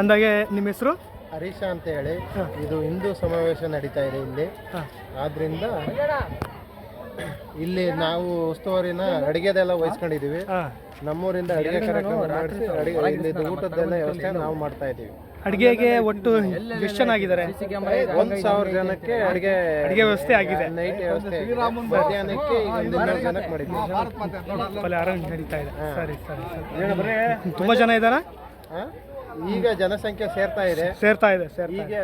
ಅಂದಾಗೆ ನಿಮ್ಮ ಹೆಸರು? ಹರೀಶ ಅಂತ ಹೇಳಿ. ಇದು ಹಿಂದೂ ಸಮಾವೇಶ ನಡೀತಾ ಇದೆ ಇಲ್ಲಿ. ಆದ್ರಿಂದ ಇಲ್ಲಿ ನಾವು ಉಸ್ತುವಾರಿನ ಅಡಿಗೆದೆಲ್ಲ ವಹಿಸ್ಕೊಂಡಿದೀವಿ. ನಮ್ಮೂರಿಂದ ಅಡಿಗೆ ಕಾರ್ಯಕ್ರಮ ಮಾಡಿಸಿ ಅಡಿಗೆ ಇಲ್ಲಿದ್ದು ಊಟದ್ದೆಲ್ಲ ವ್ಯವಸ್ಥೆ ನಾವು ಮಾಡ್ತಾ ಇದೀವಿ. ಅಡಿಗೆಗೆ ಒಟ್ಟು ಎಷ್ಟು ಚೆನ್ನಾಗಿದ್ದಾರೆ ಒಂದ್ ಸಾವಿರ ಜನಕ್ಕೆ ಅಡಿಗೆ ಅಡಿಗೆ ವ್ಯವಸ್ಥೆ ಆಗಿದೆ. ನೈಟ್ ವ್ಯವಸ್ಥೆ. ಮಧ್ಯಾಹ್ನಕ್ಕೆ ಇನ್ನೂರು ಜನಕ್ಕೆ ಮಾಡಿದ್ದೀವಿ. ಒಳ್ಳೆ ಆರಾಮ್ ನಡೀತಾ ಇದೆ. ಸರಿ ಸರಿ ಸರಿ. ತುಂಬ ಜನ ಇದ್ದಾರಾ? ಹಾ? ಈಗ ಜನಸಂಖ್ಯೆ ಸೇರ್ತಾ ಇದೆ. ಸೇರ್ತಾ ಇದೆ ಸೇರ್ತಾ ಈಗ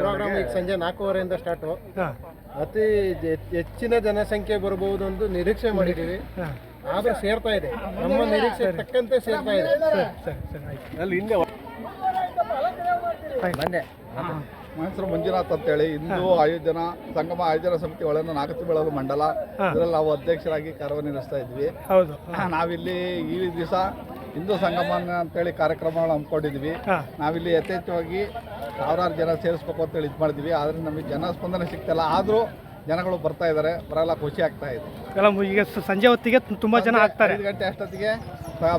ಪ್ರೋಗ್ರಾಮ್ ಈಗ ಸಂಜೆ ನಾಲ್ಕೂವರೆಯಿಂದ ಸ್ಟಾರ್ಟು ಹಾಂ. ಅತಿ ಜೆ- ಹೆಚ್ಚಿನ ಜನಸಂಖ್ಯೆ ಬರಬಹುದು ಅಂತ ನಿರೀಕ್ಷೆ ಮಾಡಿದ್ದೀವಿ. ಆದ್ರೆ ಆದ್ರೂ ಸೇರ್ತಾ ಇದೆ. ನಮ್ಮ ನಿರೀಕ್ಷೆ ತಕ್ಕಂತೆ ಸೇರ್ತಾ ಇದೆ. ಸರಿ ಸರಿ ಆಯ್ತು. ಅಲ್ಲಿ ಹಿಂದೆ ಬಂದೆ. ಮಂಜುನಾಥ್ ಅಂತೇಳಿ. ಹಿಂದೂ ಆಯೋಜನಾ ಸಂಗಮ ಆಯೋಜನಾ ಸಮಿತಿ ಒಳಗೆ ನಾಗತಿ ಬೆಳಗು ಮಂಡಲ. ಇದರಲ್ಲಿ ನಾವು ಅಧ್ಯಕ್ಷರಾಗಿ ಕಾರ್ಯನಿರ್ವಹಿಸ್ತಾ ಇದ್ವಿ. ಹೌದು. ನಾವಿಲ್ಲಿ ಈ ದಿವಸ ಹಿಂದೂ ಸಂಗಮ ಅಂತೇಳಿ ಕಾರ್ಯಕ್ರಮಗಳು ಹಮ್ಮಿಕೊಂಡಿದ್ವಿ. ನಾವಿಲ್ಲಿ ಯಥೇಚ್ಛವಾಗಿ ಸಾವಿರಾರು ಜನ ಸೇರಿಸ್ಬೇಕು ಅಂತೇಳಿ ಇದು ಮಾಡಿದ್ವಿ. ಆದರೆ ನಮಗೆ ಜನ ಸ್ಪಂದನೆ ಸಿಗ್ತಿಲ್ಲ. ಆದರೂ ಜನಗಳು ಬರ್ತಾ ಇದ್ದಾರೆ. ಬರಲ್ಲ ಖುಷಿ ಆಗ್ತಾ ಇದೆ. ಎಲ್ಲ ಈಗ ಸಂಜೆ ಹೊತ್ತಿಗೆ ತುಂಬಾ ಜನ ಆಗ್ತಾರೆ. ಐದು ಗಂಟೆ ಅಷ್ಟೊತ್ತಿಗೆ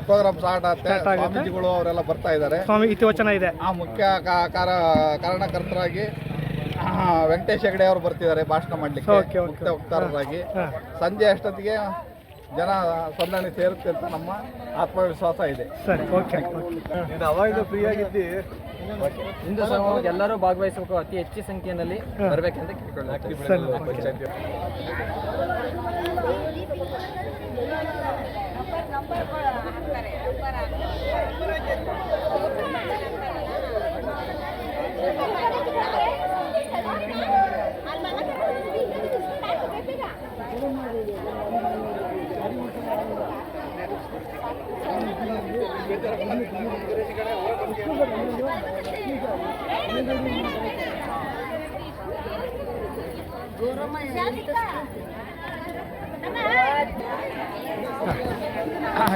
ಪ್ರೋಗ್ರಾಮ್ ಸ್ಟಾರ್ಟ್ ಆಗುತ್ತೆ. ಸ್ವಾಮೀಜಿಗಳು ಅವರೆಲ್ಲ ಬರ್ತಾ ಇದ್ದಾರೆ. ಸ್ವಾಮಿ ಇತಿವಚನ ಇದೆ. ಆ ಮುಖ್ಯ ಕಾರಣಕರ್ತರಾಗಿ ವೆಂಕಟೇಶ್ ಹೆಗಡೆ ಅವರು ಬರ್ತಿದ್ದಾರೆ ಭಾಷಣ ಮಾಡಲಿಕ್ಕೆ. ಮುಖ್ಯ ವಕ್ತಾರರಾಗಿ. ಸಂಜೆ ಅಷ್ಟೊತ್ತಿಗೆ ಜನ ಸಂದಣಿ ಸೇರುತ್ತೆ ಅಂತ ನಮ್ಮ ಆತ್ಮವಿಶ್ವಾಸ ಇದೆ. ಸರಿ ಓಕೆ ಅವಾಗ ಫ್ರೀ ಆಗಿದ್ದಿ. ಹಿಂದೂ ಸಮೂಹಕ್ಕೆ ಎಲ್ಲರೂ ಭಾಗವಹಿಸಬೇಕು ಅತಿ ಹೆಚ್ಚು ಸಂಖ್ಯೆಯಲ್ಲಿ ಬರಬೇಕಂತ ಕೇಳ್ಕೊಳ್ಳಿ ಸರಿ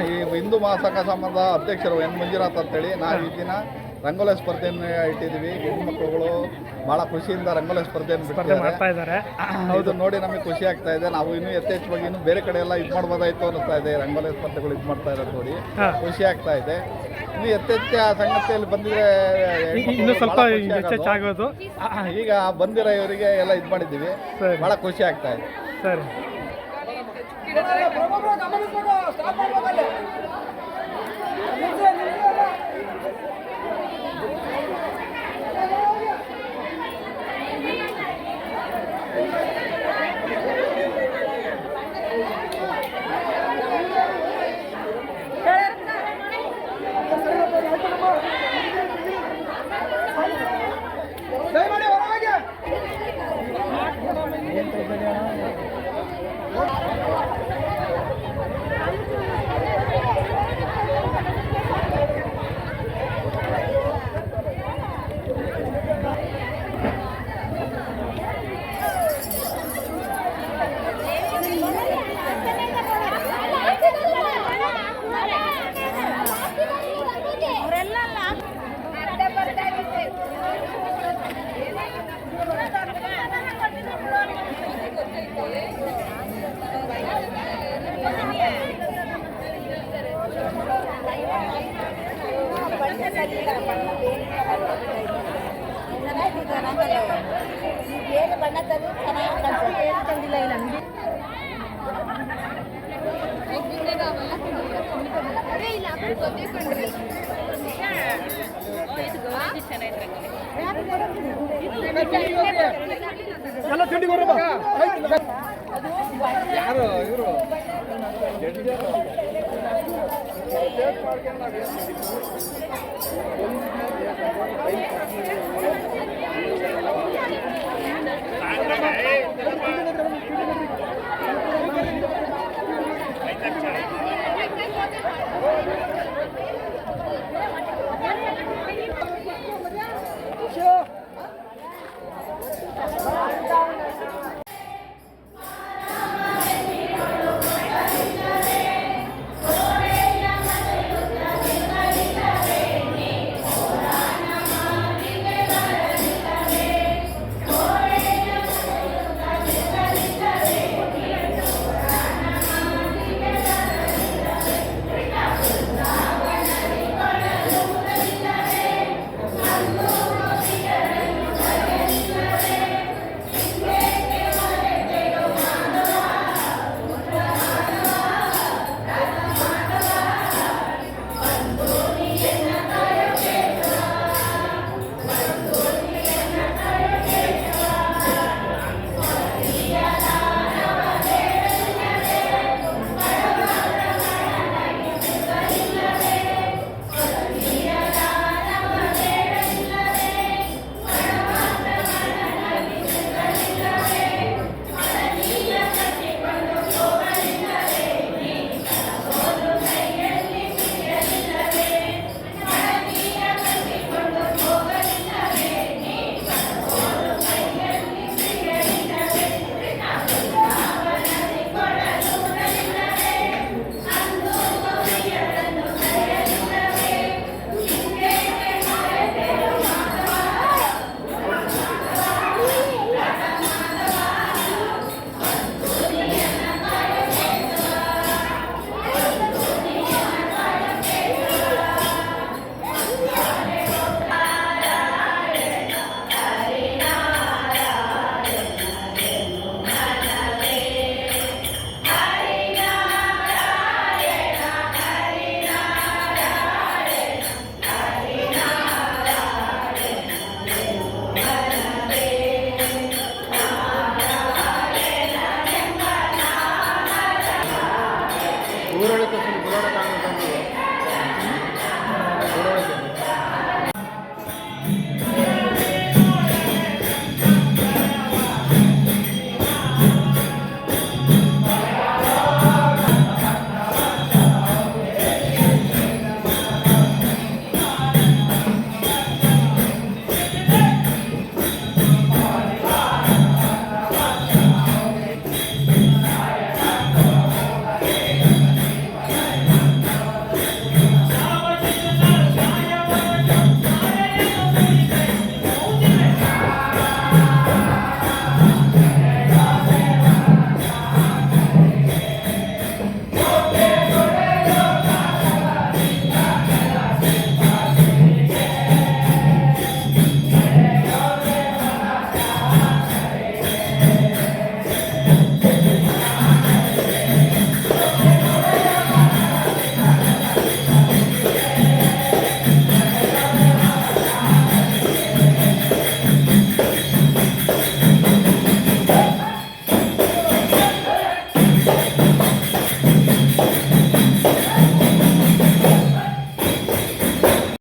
ಈ ಹಿಂದೂ ಮಹಾಸಂಘ ಸಂಬಂಧ ಅಧ್ಯಕ್ಷರು ಎನ್. ಮಂಜುನಾಥ್ ಅಂತೇಳಿ ನಾವು ಈ ದಿನ ರಂಗೋಲಿ ಸ್ಪರ್ಧೆಯನ್ನು ಇಟ್ಟಿದ್ದೀವಿ. ಹೆಣ್ಮಕ್ಳುಗಳು ಭಾಳ ಖುಷಿಯಿಂದ ರಂಗೋಲಿ ಸ್ಪರ್ಧೆಯನ್ನು ಸ್ಪರ್ಧೆ ಮಾಡ್ತಾ ಇದ್ದಾರೆ. ಹೌದು ನೋಡಿ ನಮಗೆ ಖುಷಿ ಆಗ್ತಾ ಇದೆ. ನಾವು ಇನ್ನೂ ಯಥೇಚ್ಛವಾಗಿ ಇನ್ನೂ ಬೇರೆ ಕಡೆ ಎಲ್ಲ ಇದು ಮಾಡ್ಬೋದಾಯ್ತು ಅನ್ನಿಸ್ತಾ ಇದೆ. ರಂಗೋಲಿ ಸ್ಪರ್ಧೆಗಳು ಇದು ಮಾಡ್ತಾ ಇರೋದು ನೋಡಿ. ಖುಷಿ ಆಗ್ತಾ ಇದೆ. ಇನ್ನು ಯಥೇಚ್ಛ ಸಂಗತಿಯಲ್ಲಿ ಬಂದಿದ್ರೆ ಇನ್ನು ಸ್ವಲ್ಪ ಆಗೋದು. ಈಗ ಬಂದಿರೋ ಇವರಿಗೆ ಎಲ್ಲ ಇದು ಮಾಡಿದ್ದೀವಿ. ಬಹಳ ಭಾಳ ಖುಷಿ ಆಗ್ತಾ ಇದೆ. ಸರಿ. ಬೇರೆ ಬಣ್ಣ ತಂದು ಚೆನ್ನಾಗಿ. ಏನು ತಂದಿಲ್ಲ ಇಲ್ಲ ಎಲ್ಲ ತಿಂಡಿ ಯಾರು ಇವರು?